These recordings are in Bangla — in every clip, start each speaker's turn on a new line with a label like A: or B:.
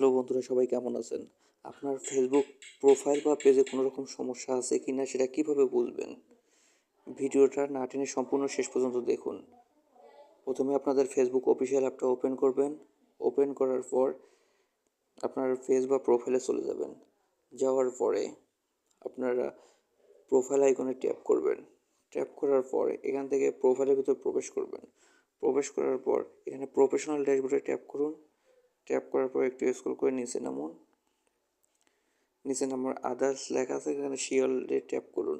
A: হ্যালো বন্ধুরা, সবাই কেমন আছেন? আপনার ফেসবুক প্রোফাইল বা পেজে কোনো রকম সমস্যা আছে কি না সেটা কীভাবে বুঝবেন ভিডিওটা না টেনে সম্পূর্ণ শেষ পর্যন্ত দেখুন। প্রথমে আপনাদের ফেসবুক অফিসিয়াল অ্যাপটা ওপেন করবেন। ওপেন করার পর আপনার ফেস বা প্রোফাইলে চলে যাবেন। যাওয়ার পরে আপনারা প্রোফাইল আইকনে ট্যাপ করবেন। ট্যাপ করার পর এখান থেকে প্রোফাইলের ভিতর প্রবেশ করবেন। প্রবেশ করার পর এখানে প্রফেশনাল ড্যাশবোর্ডে ট্যাপ করুন। ট্যাপ করার পর একটু স্ক্রল করে নিচে নামুন। নিচে নামার আদার্স লেখা আছে, এখানে শিওলে ট্যাপ করুন।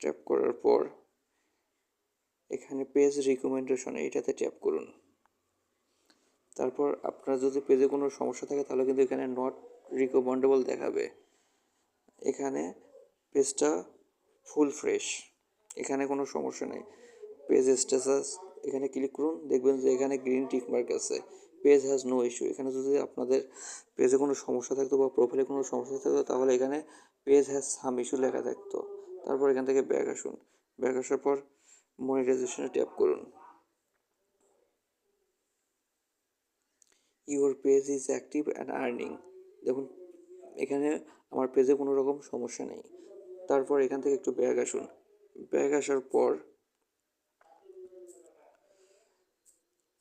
A: ট্যাপ করার পর এখানে পেজ রিকমেন্ডেশন এইটাতে ট্যাপ করুন। তারপর আপনার যদি পেজে কোনো সমস্যা থাকে, তাহলে কিন্তু এখানে নট রিকমেন্ডেবল দেখাবে। এখানে পেজটা ফুল ফ্রেশ এখানে কোনো সমস্যা নেই। পেজ স্ট্যাটাস এখানে ক্লিক করুন, দেখবেন যে এখানে গ্রিন টিক মার্ক আছে। পেজ হ্যাজ নো ইস্যু এখানে যদি আপনাদের পেজে কোনো সমস্যা থাকতো বা প্রোফাইলে কোনো সমস্যা থাকতো, তাহলে এখানে পেজ হ্যাজ সাম ইস্যু লেখা থাকতো। তারপর এখান থেকে ব্যাক আসুন। ব্যাক আসার পর মনিটাইজেশনে ট্যাপ করুন। Your page is active and earning দেখুন, এখানে আমার পেজে কোনো রকম সমস্যা নেই। তারপর এখান থেকে একটু ব্যাগ আসুন। ব্যাগ আসার পর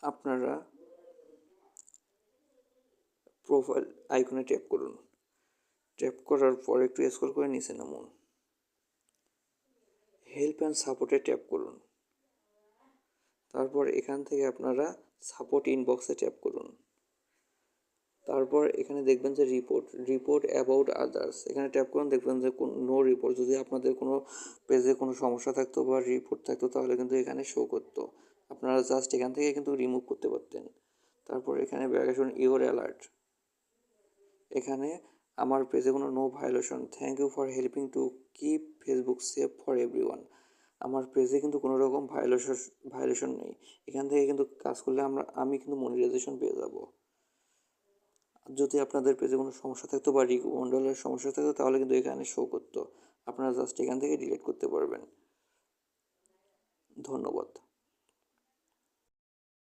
A: আপনারা প্রোফাইল আইকনে ট্যাপ করুন। ট্যাপ করার পর একটু স্ক্রল করে নিচে নামুন। হেল্প অ্যান্ড সাপোর্টে ট্যাপ করুন। তারপর এখান থেকে আপনারা সাপোর্ট ইনবক্সে ট্যাপ করুন। তারপর এখানে দেখবেন যে রিপোর্ট রিপোর্ট অ্যাবাউট আদার্স এখানে ট্যাপ করুন, দেখবেন যে নো রিপোর্ট যদি আপনাদের কোনো পেজে কোনো সমস্যা থাকতো বা রিপোর্ট থাকতো, তাহলে কিন্তু এখানে শো করতো। আপনারা জাস্ট এখান থেকে কিন্তু রিমুভ করতে পারতেন। তারপর এখানে ব্যাগ আসুন ইওর অ্যালার্ট এখানে আমার পেজে কোনো no violation thank you for helping to keep Facebook safe for everyone আমার পেজে কিন্তু কোনো রকম ভায়োলেশন ভায়োলেশন নেই। এখান থেকে কিন্তু কাজ করলে আমরা, আমি কিন্তু মনিটাইজেশন পেয়ে যাব। যদি আপনাদের পেজে কোনো সমস্যা থাকতো বা রিকমেন্ডালের সমস্যা থাকতো, তাহলে কিন্তু এখানে শো করতো। আপনারা জাস্ট এখান থেকে ডিলিট করতে পারবেন। ধন্যবাদ।